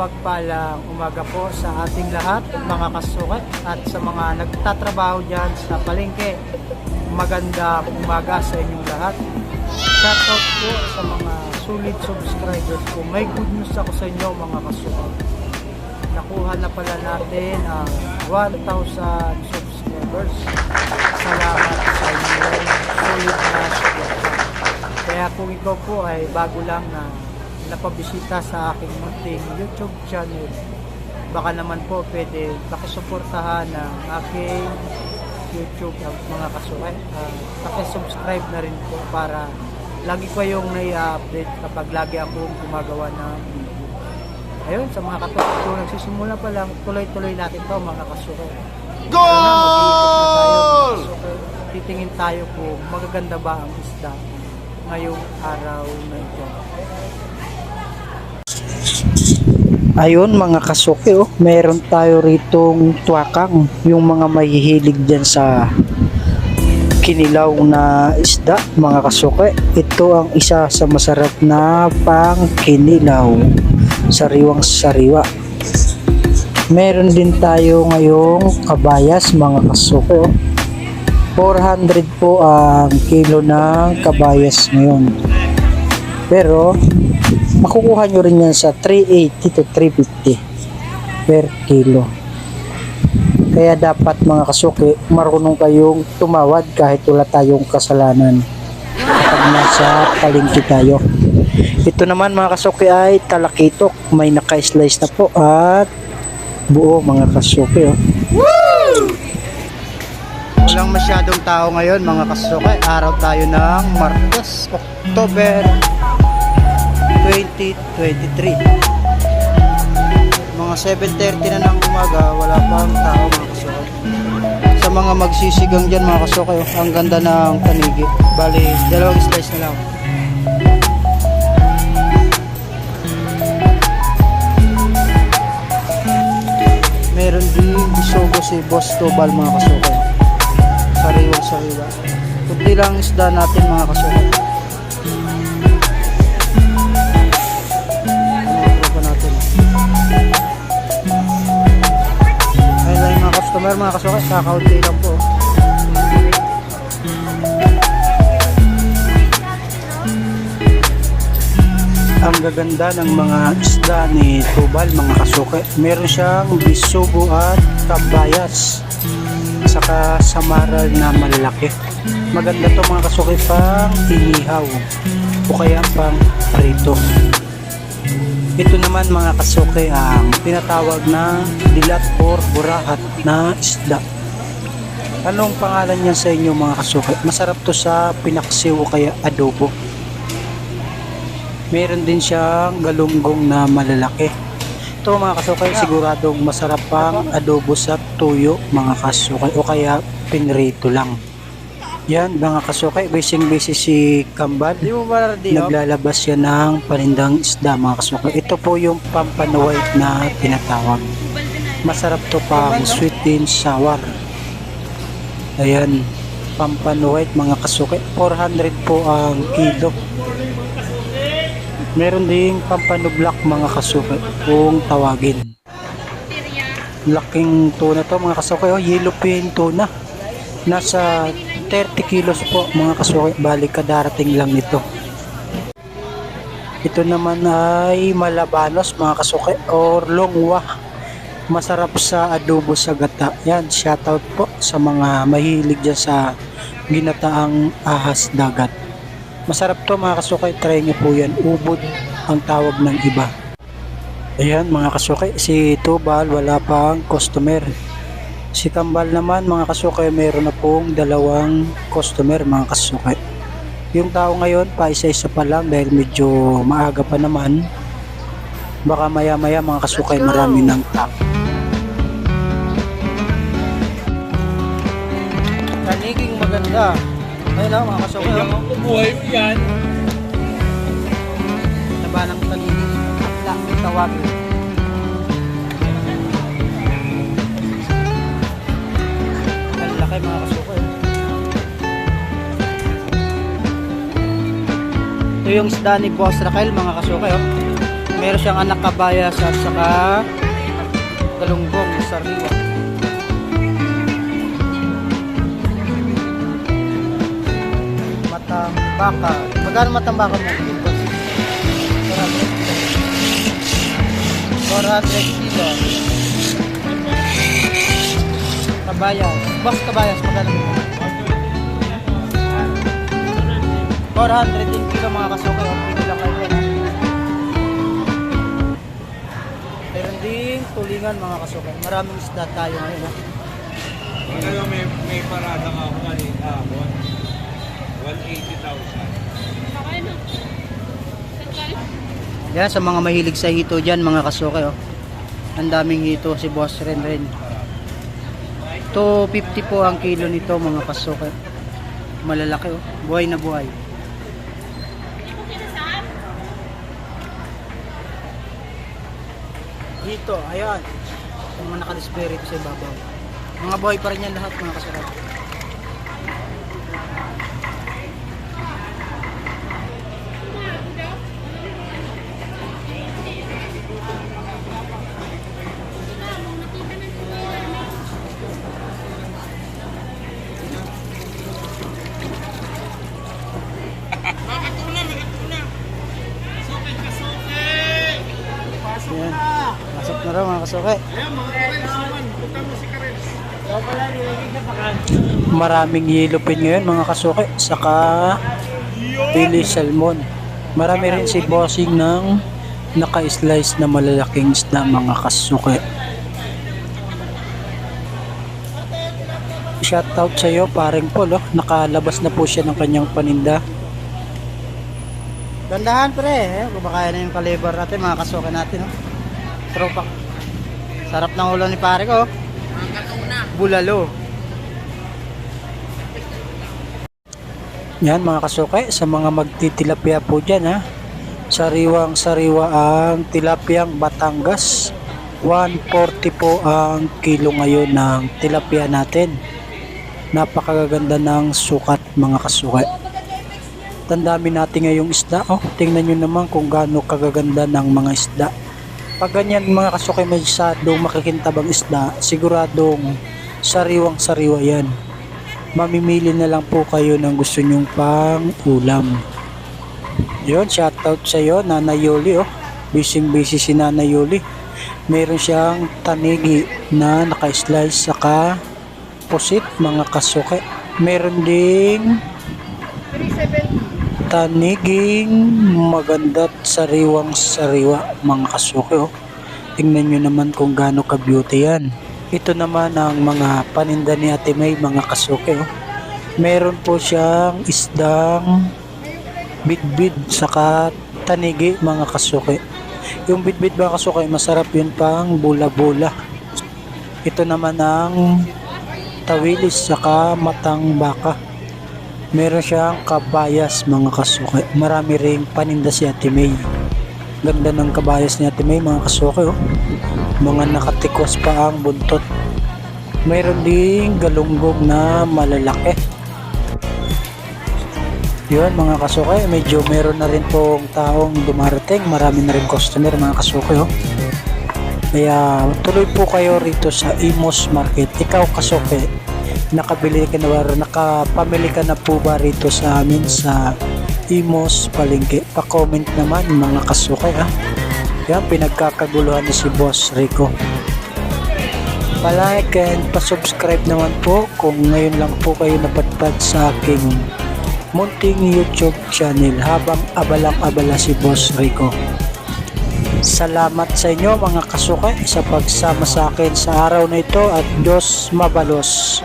mapagpalang umaga po sa ating lahat, mga kasukat at sa mga nagtatrabaho dyan sa palengke. Maganda umaga sa inyong lahat. Shoutout po sa mga solid subscribers ko. May good news ako sa inyo mga kasukat. Nakuha na pala natin ang 1,000 subscribers. Salamat sa inyong solid na support. Kaya kung ikaw po ay bago lang na napabisita sa aking munting YouTube channel, baka naman po pwede pakisuportahan ng aking YouTube at mga kasukay. Uh, pakisubscribe na rin po para lagi ko yung nai-update kapag lagi akong gumagawa ng video. Ayun, sa mga katulad ko, nagsisimula pa lang, tuloy-tuloy natin to mga kasukay. Goal! Titingin tayo kung magaganda ba ang isda ngayong araw na ito. Ayun mga kasuki oh, meron tayo ritong tuwakang yung mga mahihilig dyan sa kinilaw na isda mga kasuki. Ito ang isa sa masarap na pang kinilaw sariwang sariwa. Meron din tayo ngayong kabayas mga kasuki oh. 400 po ang kilo ng kabayas ngayon. Pero makukuha nyo rin yan sa 380 to 350 per kilo. Kaya dapat mga kasuki, marunong kayong tumawad kahit wala tayong kasalanan kapag nasa palengke tayo. Ito naman mga kasuki ay talakitok. May naka-slice na po at buo mga kasuki. Oh. Walang masyadong tao ngayon mga kasuki. Araw tayo ng Martes, October 2023. Mga 7.30 na ng umaga, wala pang tao mga kasuki. Sa mga magsisigang dyan mga kasuki, oh, ang ganda ng panigi. Bali, dalawang slice na lang. Meron din bisogo si Boss Tobal mga kasuki. Sariwa sariwa. Kunti lang isda natin mga kasuki. Yung mga kasuki. Kakaunti lang po. ang gaganda ng mga isda ni Tubal mga kasuke meron siyang bisugo at kabayas saka samaral na malalaki maganda to mga kasuke pang inihaw o kaya pang prito ito naman mga kasuke ang tinatawag na dilat or burahat na isda anong pangalan niya sa inyo mga kasuke masarap to sa pinaksiw o kaya adobo meron din siyang galunggong na malalaki. Ito mga kasukay, siguradong masarap pang adobo sa tuyo mga kasukay o kaya pinrito lang. Yan mga kasukay, basing base si Kambal. Naglalabas yan ng panindang isda mga kasukay. Ito po yung pampanuway na tinatawag. Masarap to pang sweet and sour. Ayan, pampanuway mga kasukay. 400 po ang kilo. Meron ding pampanublak mga kasuke kung tawagin. Laking tuna to mga kasuke. Oh, yellow fin tuna. Nasa 30 kilos po mga kasuke. Bali kadarating lang nito. Ito naman ay malabanos mga kasuke or longwa. Masarap sa adobo sa gata. Yan, shoutout po sa mga mahilig dyan sa ginataang ahas dagat. Masarap to mga kasukay, try nyo po yan. Ubod ang tawag ng iba. Ayan mga kasukay, si Tubal wala pang customer. Si Kambal naman mga kasukay, meron na pong dalawang customer mga kasukay. Yung tao ngayon, pa isa-isa pa lang dahil medyo maaga pa naman. Baka maya-maya mga kasukay, marami ng tao. Kaniging maganda. Ayun na mga kasukay. oh. Buhay mo yan. Taba ng pagiging atla ang tawag. Ang laki mga eh. Ito yung isda ni Boss Raquel mga kasuko oh. Meron siyang anak kabayas at saka galunggong sa riwa. Matambaka. Magkano matambaka mo? 400 kilo. Kabayas. Box kabayas, magkano mo? 400 din kilo mga kasukay. Pili lang kayo? Meron din tulingan mga kasukay. Maraming isda tayo ngayon. Ha? Ano may, may parada ka ako kanina hapon. 180,000. Yan sa mga mahilig sa hito dyan mga kasukay. Oh. Ang daming hito si Boss Ren Ren. 250 po ang kilo nito mga kasukay. Malalaki oh. Buhay na buhay. Dito, ayan. Yung mga nakadisplay rito sa ibabaw. Mga buhay pa rin yan lahat mga kasukay. Na raw mga kasukay. Maraming yellow pin ngayon mga kasuke. Saka pili salmon. Marami rin si bossing ng naka-slice na malalaking isda mga kasuke. Shoutout sa iyo paring Paul. Oh. Nakalabas na po siya ng kanyang paninda. Gandahan pre, eh. kumakain na yung kaliber natin, mga kasuke natin. Oh. Tropa. Sarap ng ulo ni pare ko. oh. Bulalo. Yan mga kasuke, sa mga magtitilapia po dyan ha. Sariwang sariwa ang tilapiyang Batangas. 140 po ang kilo ngayon ng tilapia natin. Napakaganda ng sukat mga kasuke. Tandami natin ngayong isda. Oh, tingnan nyo naman kung gaano kagaganda ng mga isda. Pag ganyan mga kasuke masyadong makikintabang isda, siguradong sariwang sariwa yan. Mamimili na lang po kayo ng gusto nyong pang ulam. Yun, shoutout sa iyo, Nana Yoli. Oh. Busy busy si Nana Yoli. Meron siyang tanigi na naka-slice saka pusit mga kasuke. Meron ding taniging maganda't sariwang sariwa mga kasuke oh. Tingnan nyo naman kung gaano ka-beauty yan. Ito naman ang mga paninda ni Ate May mga kasuke oh. Meron po siyang isdang bidbid saka tanigi mga kasuke. Yung bidbid mga kasuke masarap yun pang bula-bula. Ito naman ang tawilis saka matang baka. Meron siyang kabayas mga kasuke. Marami ring paninda si Ate May. Ganda ng kabayas ni Ate May mga kasuke oh. Mga nakatikos pa ang buntot. Meron ding galunggong na malalaki. Yun mga kasuke, medyo meron na rin pong taong dumarating. Marami na rin customer mga kasuke oh. Kaya tuloy po kayo rito sa Imos Market. Ikaw kasuke, nakabili ka na ba, nakapamili ka na po ba rito sa amin sa Imos Palengke? Pa-comment naman mga kasuke ha. Yan, pinagkakaguluhan ni si Boss Rico. Pa-like and pa-subscribe naman po kung ngayon lang po kayo napadpad sa aking munting YouTube channel habang abalang-abala si Boss Rico. Salamat sa inyo mga kasuke sa pagsama sa akin sa araw na ito at Diyos mabalos.